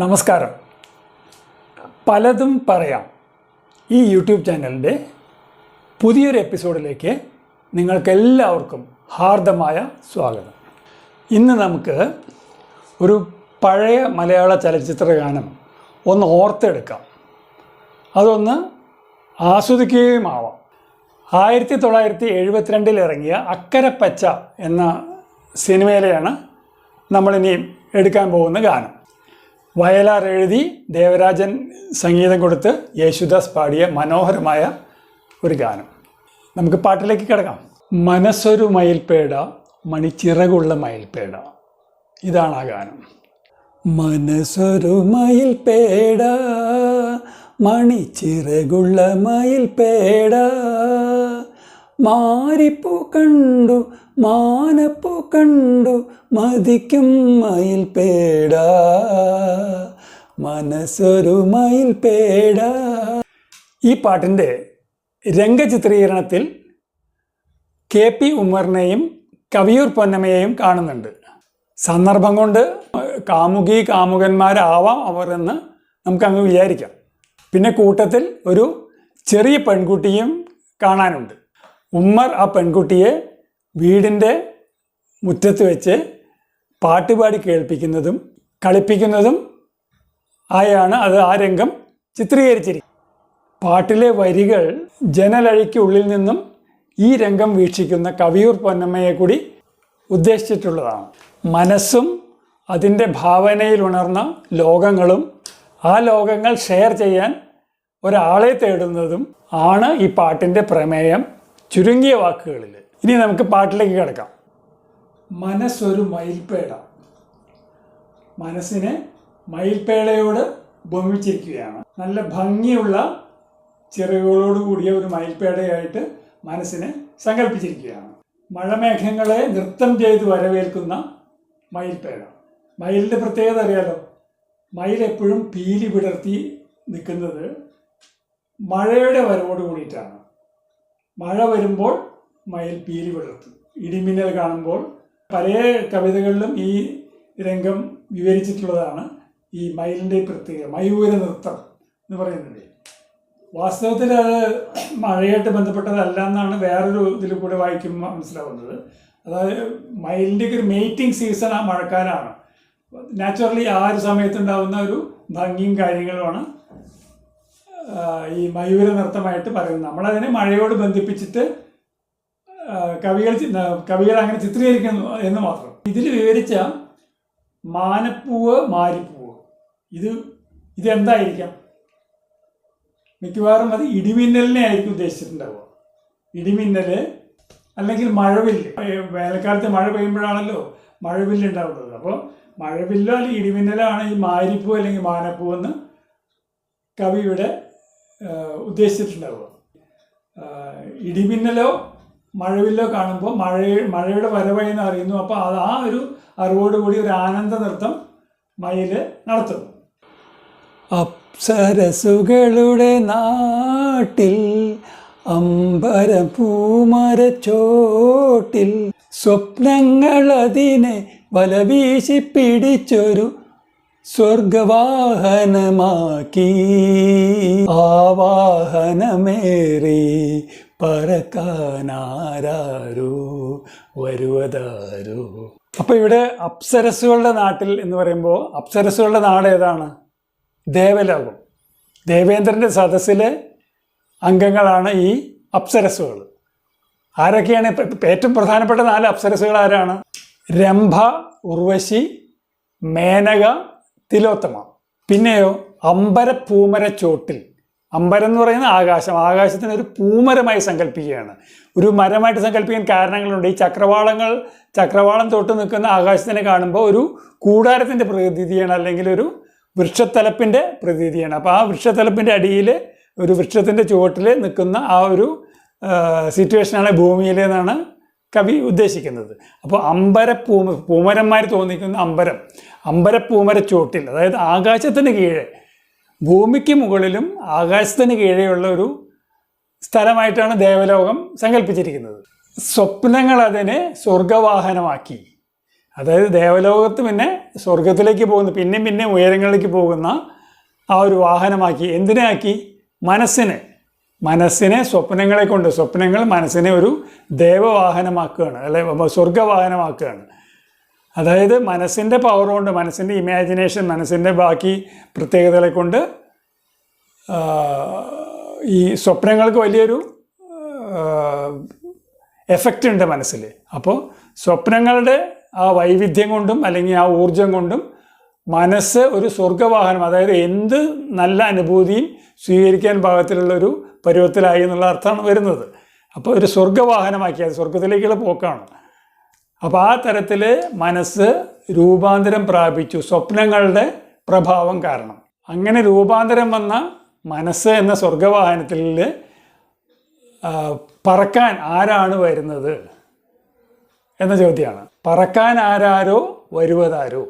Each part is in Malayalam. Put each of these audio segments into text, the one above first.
നമസ്കാരം. പലതും പറയാം. ഈ യൂട്യൂബ് ചാനലിന്റെ പുതിയൊരു എപ്പിസോഡിലേക്ക് നിങ്ങൾക്കെല്ലാവർക്കും ഹാർദമായ സ്വാഗതം. ഇന്ന് നമുക്ക് ഒരു പഴയ മലയാള ചലച്ചിത്ര ഗാനം ഒന്ന് ഓർത്തെടുക്കാം. അതൊന്ന് ആസ്വദിക്കുകയും ആവാം. ആയിരത്തി തൊള്ളായിരത്തി എഴുപത്തിരണ്ടിൽ ഇറങ്ങിയ അക്കരപ്പച്ച എന്ന സിനിമയിലെയാണ് നമ്മളിനി എടുക്കാൻ പോകുന്ന ഗാനം. വയലാർ എഴുതി ദേവരാജൻ സംഗീതം കൊടുത്ത് യേശുദാസ് പാടിയ മനോഹരമായ ഒരു ഗാനം. നമുക്ക് പാട്ടിലേക്ക് കിടക്കാം. മനസ്സൊരു മയിൽപ്പേട മണിച്ചിറകുള്ള മയിൽപ്പേട ഇതാണ് ആ ഗാനം. മനസ്സൊരു മയിൽപ്പേട മണിച്ചിറകുള്ള മയിൽപ്പേട മാരിപ്പൂ കണ്ടു മാനപ്പൂ കണ്ടു മതിക്കും പേടാ. മനസ്സൊരു പേടാ. ഈ പാട്ടിന്റെ രംഗചിത്രീകരണത്തിൽ കെ പി ഉമ്മറിനെയും കവിയൂർ പൊന്നമ്മയെയും കാണുന്നുണ്ട്. സന്ദർഭം കൊണ്ട് കാമുകി കാമുകന്മാരാവാം അവർ എന്ന് നമുക്കങ്ങ് വിചാരിക്കാം. പിന്നെ കൂട്ടത്തിൽ ഒരു ചെറിയ പെൺകുട്ടിയും കാണാനുണ്ട്. ഉമ്മർ ആ പെൺകുട്ടിയെ വീടിന്റെ മുറ്റത്ത് വെച്ച് പാട്ടുപാടി കേൾപ്പിക്കുന്നതും കളിപ്പിക്കുന്നതും ആയാണ് അത് ആ രംഗം ചിത്രീകരിച്ചിരിക്കുന്നത്. പാട്ടിലെ വരികൾ ജനലഴിക്കുള്ളിൽ നിന്നും ഈ രംഗം വീക്ഷിക്കുന്ന കവിയൂർ പൊന്നമ്മയെ കൂടി ഉദ്ദേശിച്ചിട്ടുള്ളതാണ്. മനസ്സും അതിന്റെ ഭാവനയിൽ ഉണർന്ന ലോകങ്ങളും ആ ലോകങ്ങൾ ഷെയർ ചെയ്യാൻ ഒരാളെ തേടുന്നതും ആണ് ഈ പാട്ടിന്റെ പ്രമേയം ചുരുങ്ങിയ വാക്കുകളിൽ. ഇനി നമുക്ക് പാട്ടിലേക്ക് കിടക്കാം. മനസ്സൊരു മയിൽപ്പേട മനസ്സിനെ മയിൽപ്പേടയോട് ഉപമിച്ചിരിക്കുകയാണ് നല്ല ഭംഗിയുള്ള ചിറകുകളോട് കൂടിയ ഒരു മയിൽപ്പേടയായിട്ട് മനസ്സിനെ സങ്കല്പിച്ചിരിക്കുകയാണ് മഴമേഘങ്ങളെ നൃത്തം ചെയ്ത് വരവേൽക്കുന്ന മയിൽപ്പേട മയിലിന്റെ പ്രത്യേകത അറിയാലോ? മയിൽ എപ്പോഴും പീലി വിടർത്തി നിൽക്കുന്നത് മഴയുടെ വരവോട് കൂടിയിട്ടാണ്. മഴ വരുമ്പോൾ മയിൽ പീലി വിടർത്തും ഇടിമിന്നൽ കാണുമ്പോൾ പല കവിതകളിലും ഈ രംഗം വിവരിച്ചിട്ടുള്ളതാണ് ഈ മയിലിന്റെ പ്രത്യേകത. മയൂര നൃത്തം എന്ന് പറയുന്നത്. വാസ്തവത്തിൽ അത് മഴയായിട്ട് ബന്ധപ്പെട്ടതല്ല എന്നാണ് വേറൊരു ഇതിൽ കൂടെ വായിക്കുമ്പോൾ മനസ്സിലാവുന്നത്. അതായത് മയിലിന്റെ ഒരു മെയ്റ്റിംഗ് സീസൺ ആ മഴക്കാലാണ് നാച്ചുറലി ആ ഒരു സമയത്തുണ്ടാകുന്ന ഒരു ഭംഗിയും കാര്യങ്ങളുമാണ് ഈ മയൂര നൃത്തമായിട്ട് പറയുന്നത്. നമ്മളതിനെ മഴയോട് ബന്ധിപ്പിച്ചിട്ട് കവികൾ കവികൾ അങ്ങനെ ചിത്രീകരിക്കുന്നു എന്ന് മാത്രം. ഇതിൽ വിവരിച്ച മാനപ്പൂവ് മാരിപ്പൂവ്. ഇത് ഇതെന്തായിരിക്കാം? മിക്കവാറും അത് ഇടിമിന്നലിനെ ആയിരിക്കും ഉദ്ദേശിച്ചിട്ടുണ്ടാവുക. ഇടിമിന്നൽ അല്ലെങ്കിൽ മഴവില്ല്. വേനൽക്കാലത്ത് മഴ പെയ്യുമ്പോഴാണല്ലോ മഴവില്ല് ഉണ്ടാവുന്നത് അപ്പോൾ മഴവില്ലോ അല്ലെങ്കിൽ ഇടിമിന്നലാണ് ഈ മാരിപ്പൂ അല്ലെങ്കിൽ മാനപ്പൂ എന്ന് കവിയുടെ ഉദ്ദേശിച്ചിട്ടുണ്ടാവുക. ഇടിമിന്നലോ മഴവില്ലോ കാണുമ്പോൾ മഴ മഴയുടെ വരവയെന്ന് അറിയുന്നു അപ്പോൾ അത് ആ ഒരു അറിവോടുകൂടി ഒരു ആനന്ദ നൃത്തം മയിൽ നടത്തും. അപ്സരസുകളുടെ നാട്ടിൽ അമ്പരപൂമരച്ചോട്ടിൽ സ്വപ്നങ്ങളതിനെ വലവീശി പിടിച്ചൊരു സ്വർഗവാഹനമാക്കി. ആവാഹനമേറി പറക്കാനാരോ വരുവതാരോ? അപ്പൊ ഇവിടെ അപ്സരസുകളുടെ നാട്ടിൽ എന്ന് പറയുമ്പോൾ അപ്സരസുകളുടെ നാട് ഏതാണ്? ദേവലോകം. ദേവേന്ദ്രന്റെ സദസ്സിലെ അംഗങ്ങളാണ് ഈ അപ്സരസുകൾ ആരൊക്കെയാണ് ഏറ്റവും പ്രധാനപ്പെട്ട നാല് അപ്സരസുകൾ ആരാണ്? രംഭ ഉർവശി മേനക തിലോത്തമ. പിന്നെയോ അമ്പരപ്പൂമര പൂമര ചോട്ടിൽ അമ്പരം എന്ന് പറയുന്ന ആകാശം. ആകാശത്തിന് ഒരു പൂമരമായി സങ്കല്പിക്കുകയാണ്. ഒരു മരമായിട്ട് സങ്കല്പിക്കാൻ കാരണങ്ങളുണ്ട്. ഈ ചക്രവാളങ്ങൾ ചക്രവാളം തൊട്ട് നിൽക്കുന്ന ആകാശത്തിനെ കാണുമ്പോൾ ഒരു കൂടാരത്തിന്റെ പ്രതീതിയാണ് അല്ലെങ്കിൽ ഒരു വൃക്ഷത്തലപ്പിന്റെ പ്രതീതിയാണ്. അപ്പോൾ ആ വൃക്ഷത്തലപ്പിന്റെ അടിയിൽ ഒരു വൃക്ഷത്തിന്റെ ചുവട്ടിൽ നിൽക്കുന്ന ആ ഒരു സിറ്റുവേഷനാണ് ഭൂമിയിലെന്നാണ് കവി ഉദ്ദേശിക്കുന്നത്. അപ്പോൾ അമ്പര പൂമ പൂമരന്മാർ തോന്നിക്കുന്ന അമ്പരം അമ്പരപ്പൂമര ചുവട്ടിൽ അതായത് ആകാശത്തിന് കീഴെ ഭൂമിക്ക് മുകളിലും ആകാശത്തിന് കീഴെയുള്ള ഒരു സ്ഥലമായിട്ടാണ് ദേവലോകം സങ്കല്പിച്ചിരിക്കുന്നത്. സ്വപ്നങ്ങൾ അതിനെ സ്വർഗവാഹനമാക്കി. അതായത് ദേവലോകത്ത് പിന്നെ സ്വർഗത്തിലേക്ക് പോകുന്ന പിന്നെയും പിന്നെ ഉയരങ്ങളിലേക്ക് പോകുന്ന ആ ഒരു വാഹനമാക്കി. എന്തിനാക്കി മനസ്സിനെ. മനസ്സിനെ സ്വപ്നങ്ങളെ കൊണ്ട് സ്വപ്നങ്ങൾ മനസ്സിനെ ഒരു ദേവവാഹനമാക്കുകയാണ് അല്ലെ സ്വർഗവാഹനമാക്കുകയാണ്. അതായത് മനസ്സിന്റെ പവർ കൊണ്ട് മനസ്സിന്റെ ഇമാജിനേഷൻ മനസ്സിന്റെ ബാക്കി പ്രത്യേകതകളെ കൊണ്ട് ഈ സ്വപ്നങ്ങൾക്ക് വലിയൊരു എഫക്റ്റ് ഉണ്ട് മനസ്സിൽ അപ്പോൾ സ്വപ്നങ്ങളുടെ ആ വൈവിധ്യം കൊണ്ടും അല്ലെങ്കിൽ ആ ഊർജം കൊണ്ടും മനസ്സ് ഒരു സ്വർഗവാഹനം അതായത് എന്ത് നല്ല അനുഭൂതിയും സ്വീകരിക്കാൻ പാകത്തിലുള്ള ഒരു പരുവത്തിലായി എന്നുള്ള അർത്ഥമാണ് വരുന്നത്. അപ്പോൾ ഒരു സ്വർഗവാഹനമാക്കി അത് സ്വർഗത്തിലേക്കുള്ള പോക്കാണ്. അപ്പോൾ ആ തരത്തിൽ മനസ്സ് രൂപാന്തരം പ്രാപിച്ചു. സ്വപ്നങ്ങളുടെ പ്രഭാവം കാരണം. അങ്ങനെ രൂപാന്തരം വന്ന മനസ്സ് എന്ന സ്വർഗവാഹനത്തിൽ പറക്കാൻ ആരാണ് വരുന്നത് എന്ന ചോദ്യമാണ്. പറക്കാൻ ആരാരോ വരുവതാരോ.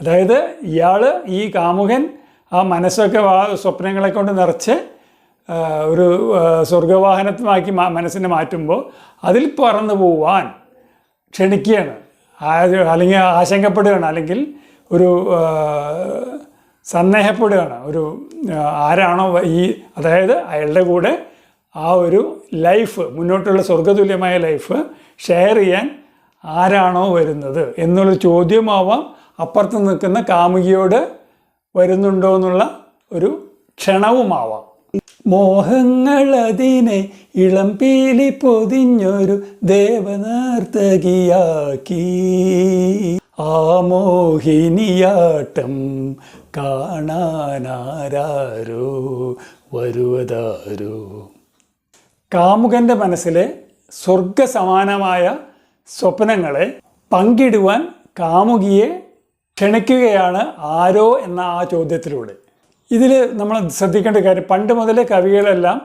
അതായത് ഇയാൾ ഈ കാമുകൻ ആ മനസ്സൊക്കെ സ്വപ്നങ്ങളെ കൊണ്ട് നിറച്ച് ഒരു സ്വർഗവാഹനത്തുമാക്കി മനസ്സിനെ മാറ്റുമ്പോൾ അതിൽ പറന്നു പോവാൻ ക്ഷണിക്കുകയാണ്. അല്ലെങ്കിൽ ആശങ്കപ്പെടുകയാണ്. അല്ലെങ്കിൽ ഒരു സന്ദേഹപ്പെടുകയാണ്. ഒരു ആരാണോ ഈ അതായത് അയാളുടെ കൂടെ ആ ഒരു ലൈഫ് മുന്നോട്ടുള്ള സ്വർഗതുല്യമായ ലൈഫ് ഷെയർ ചെയ്യാൻ ആരാണോ വരുന്നത് എന്നുള്ള ചോദ്യമാവാം. അപ്പുറത്ത് നിൽക്കുന്ന കാമുകിയോട് വരുന്നുണ്ടോ എന്നുള്ള ഒരു ക്ഷണവുമാവാം. മോഹങ്ങളതിനെ ഇളം പീലി പൊതിഞ്ഞൊരു ദേവനർത്തകിയാക്കി. ആ മോഹിനിയാട്ടം കാണാനാരോ വരുവതാരോ? കാമുകന്റെ മനസ്സിലെ സ്വർഗസമാനമായ സ്വപ്നങ്ങളെ പങ്കിടുവാൻ കാമുകിയെ ക്ഷണിക്കുകയാണ് ആരോ എന്ന ആ ചോദ്യത്തിലൂടെ. ഇതിൽ നമ്മൾ ശ്രദ്ധിക്കേണ്ട കാര്യം പണ്ട് മുതലേ കവികളെല്ലാം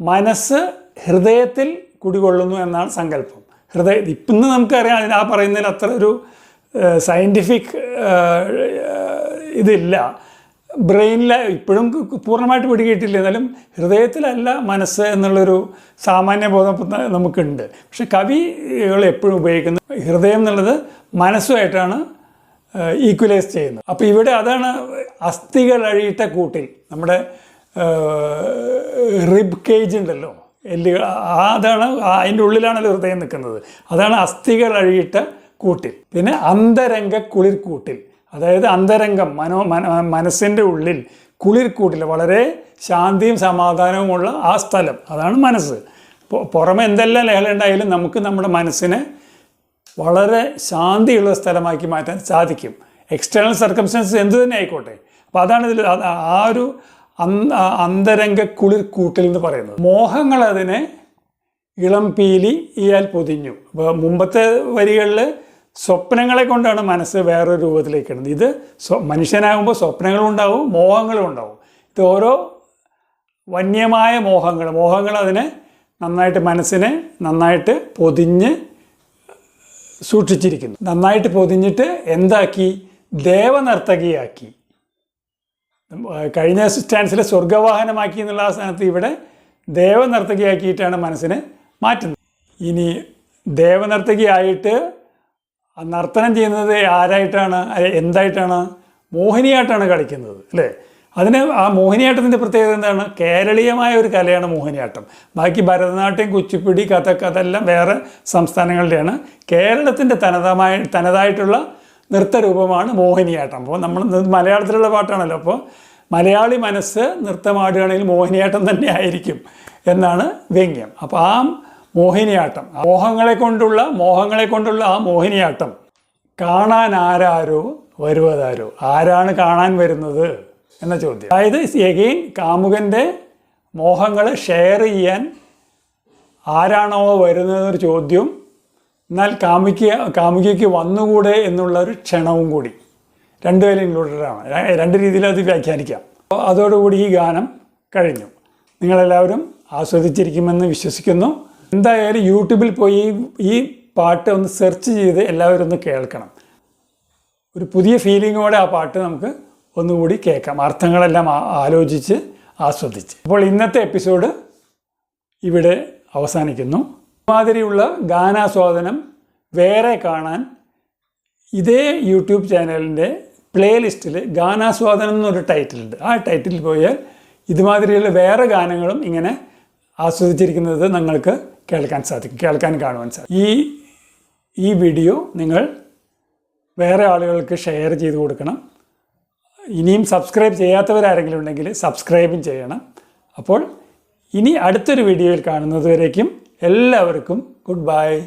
മനസ്സ് ഹൃദയത്തിൽ കുടികൊള്ളുന്നു എന്നാണ് സങ്കല്പം. ഹൃദയ ഇന്ന് നമുക്കറിയാം അതിന് ആ പറയുന്നതിന് അത്ര ഒരു സയന്റിഫിക് ഇതില്ല. ബ്രെയിനിൽ ഇപ്പോഴും പൂർണമായിട്ട് പിടികിട്ടില്ല. എന്നാലും ഹൃദയത്തിലല്ല മനസ്സ് എന്നുള്ളൊരു സാമാന്യ ബോധം നമുക്കുണ്ട്. പക്ഷെ കവികൾ എപ്പോഴും ഉപയോഗിക്കുന്നത് ഹൃദയം എന്നുള്ളത് മനസ്സുമായിട്ടാണ് ഈക്വലൈസ് ചെയ്യുന്നത്. അപ്പോൾ ഇവിടെ അതാണ് അസ്ഥികൾ അഴിയിട്ട കൂട്ടിൽ. നമ്മുടെ റിബ് കേജ് ഉണ്ടല്ലോ. എല്ല് അതാണ് അതിന്റെ ഉള്ളിലാണല്ലോ ഹൃദയം നിൽക്കുന്നത്. അതാണ് അസ്ഥികൾ അഴിയിട്ട കൂട്ടിൽ. പിന്നെ അന്തരംഗ കുളിർക്കൂട്ടിൽ അതായത് അന്തരംഗം മനോ മന മനസ്സിന്റെ ഉള്ളിൽ കുളിർക്കൂട്ടിൽ വളരെ ശാന്തിയും സമാധാനവുമുള്ള ആ സ്ഥലം. അതാണ് മനസ്സ്. പുറമെ എന്തെല്ലാം ലഹള ഉണ്ടായാലും നമുക്ക് നമ്മുടെ മനസ്സിനെ വളരെ ശാന്തിയുള്ള സ്ഥലമാക്കി മാറ്റാൻ സാധിക്കും. എക്സ്റ്റേണൽ സർക്കംസ്റ്റൻസസ് എന്തു തന്നെ ആയിക്കോട്ടെ. അപ്പോൾ അതാണ് ഇതിൽ ആ ഒരു അന്തരംഗ കുളിർ കൂട്ടിൽ എന്ന് പറയുന്നത്. മോഹങ്ങൾ അതിനെ ഇളം പീലി ഇയാൽ പൊതിഞ്ഞു. അപ്പോൾ മുമ്പത്തെ വരികളിൽ സ്വപ്നങ്ങളെ കൊണ്ടാണ് മനസ്സ് വേറൊരു രൂപത്തിലേക്ക് ഇടുന്നത്. ഇത് സ്വ മനുഷ്യനാകുമ്പോൾ സ്വപ്നങ്ങളും ഉണ്ടാവും മോഹങ്ങളും ഉണ്ടാവും. ഇത് ഓരോ വന്യമായ മോഹങ്ങൾ മോഹങ്ങൾ അതിനെ നന്നായിട്ട് മനസ്സിനെ നന്നായിട്ട് പൊതിഞ്ഞ് സൂക്ഷിച്ചിരിക്കുന്നു. നന്നായിട്ട് പൊതിഞ്ഞിട്ട് എന്താക്കി? ദേവനർത്തകിയാക്കി. കഴിഞ്ഞ സ്റ്റാൻസിൽ സ്വർഗവാഹനമാക്കി എന്നുള്ള ആ സ്ഥാനത്ത് ഇവിടെ ദേവനർത്തകിയാക്കിയിട്ടാണ് മനസ്സിനെ മാറ്റുന്നത്. ഇനി ദേവനർത്തകിയായിട്ട് നർത്തനം ചെയ്യുന്നത് ആരായിട്ടാണ്? എന്തായിട്ടാണ്? മോഹിനിയായിട്ടാണ് കളിക്കുന്നത് അല്ലേ? അതിന് ആ മോഹിനിയാട്ടത്തിന്റെ പ്രത്യേകത എന്താണ്? കേരളീയമായ ഒരു കലയാണ് മോഹിനിയാട്ടം. ബാക്കി ഭരതനാട്യം കുച്ചിപ്പിടി കഥക്ക് അതെല്ലാം വേറെ സംസ്ഥാനങ്ങളുടെയാണ്. കേരളത്തിന്റെ തനതമായ തനതായിട്ടുള്ള നൃത്തരൂപമാണ് മോഹിനിയാട്ടം. അപ്പോൾ നമ്മൾ മലയാളത്തിലുള്ള പാട്ടാണല്ലോ. അപ്പോൾ മലയാളി മനസ്സ് നൃത്തമാടുകയാണെങ്കിൽ മോഹിനിയാട്ടം തന്നെ ആയിരിക്കും എന്നാണ് വ്യംഗ്യം. അപ്പോൾ ആ മോഹിനിയാട്ടം മോഹങ്ങളെ കൊണ്ടുള്ള മോഹങ്ങളെ കൊണ്ടുള്ള ആ മോഹിനിയാട്ടം കാണാൻ ആരാരോ വരുവതാരോ. ആരാണ് കാണാൻ വരുന്നത്? എന്ന ചോദ്യം. അതായത് എഗെയിൻ കാമുകന്റെ മോഹങ്ങൾ ഷെയർ ചെയ്യാൻ ആരാണോ വരുന്നതെന്നൊരു ചോദ്യം എന്നാൽ കാമുകി കാമുകിക്ക് വന്നുകൂടെ എന്നുള്ള ഒരു ക്ഷണവും കൂടി. രണ്ട് ഇൻക്ലൂഡഡാണ് ആണ്. രണ്ട് രീതിയിൽ അത് വ്യാഖ്യാനിക്കാം. അതോടുകൂടി ഈ ഗാനം കഴിഞ്ഞു. നിങ്ങളെല്ലാവരും ആസ്വദിച്ചിരിക്കുമെന്ന് വിശ്വസിക്കുന്നു. എന്തായാലും യൂട്യൂബിൽ പോയി ഈ പാട്ട് ഒന്ന് സെർച്ച് ചെയ്ത് എല്ലാവരും ഒന്ന് കേൾക്കണം. ഒരു പുതിയ ഫീലിങ്ങോടെ ആ പാട്ട് നമുക്ക് ഒന്നുകൂടി കേൾക്കാം. അർത്ഥങ്ങളെല്ലാം ആലോചിച്ച് ആസ്വദിച്ച്. അപ്പോൾ ഇന്നത്തെ എപ്പിസോഡ് ഇവിടെ അവസാനിക്കുന്നു. മാതിരിയുള്ള ഗാനാസ്വാദനം വേറെ കാണാൻ ഇതേ യൂട്യൂബ് ചാനലിന്റെ പ്ലേലിസ്റ്റിൽ ഗാനാസ്വാദനം എന്നൊരു ടൈറ്റിലുണ്ട്. ആ ടൈറ്റിൽ പോയാൽ ഇതുമാതിരിയുള്ള വേറെ ഗാനങ്ങളും ഇങ്ങനെ ആസ്വദിച്ചിരിക്കുന്നത് നിങ്ങൾക്ക് കേൾക്കാൻ സാധിക്കും. കേൾക്കാൻ കാണുവാൻ സാധിക്കും. ഈ ഈ വീഡിയോ നിങ്ങൾ വേറെ ആളുകൾക്ക് ഷെയർ ചെയ്ത് കൊടുക്കണം. ഇനിയും സബ്സ്ക്രൈബ് ചെയ്യാത്തവരാരെങ്കിലും ഉണ്ടെങ്കിൽ സബ്സ്ക്രൈബും ചെയ്യണം. അപ്പോൾ ഇനി അടുത്തൊരു വീഡിയോയിൽ കാണുന്നതുവരേക്കും എല്ലാവർക്കും ഗുഡ് ബൈ.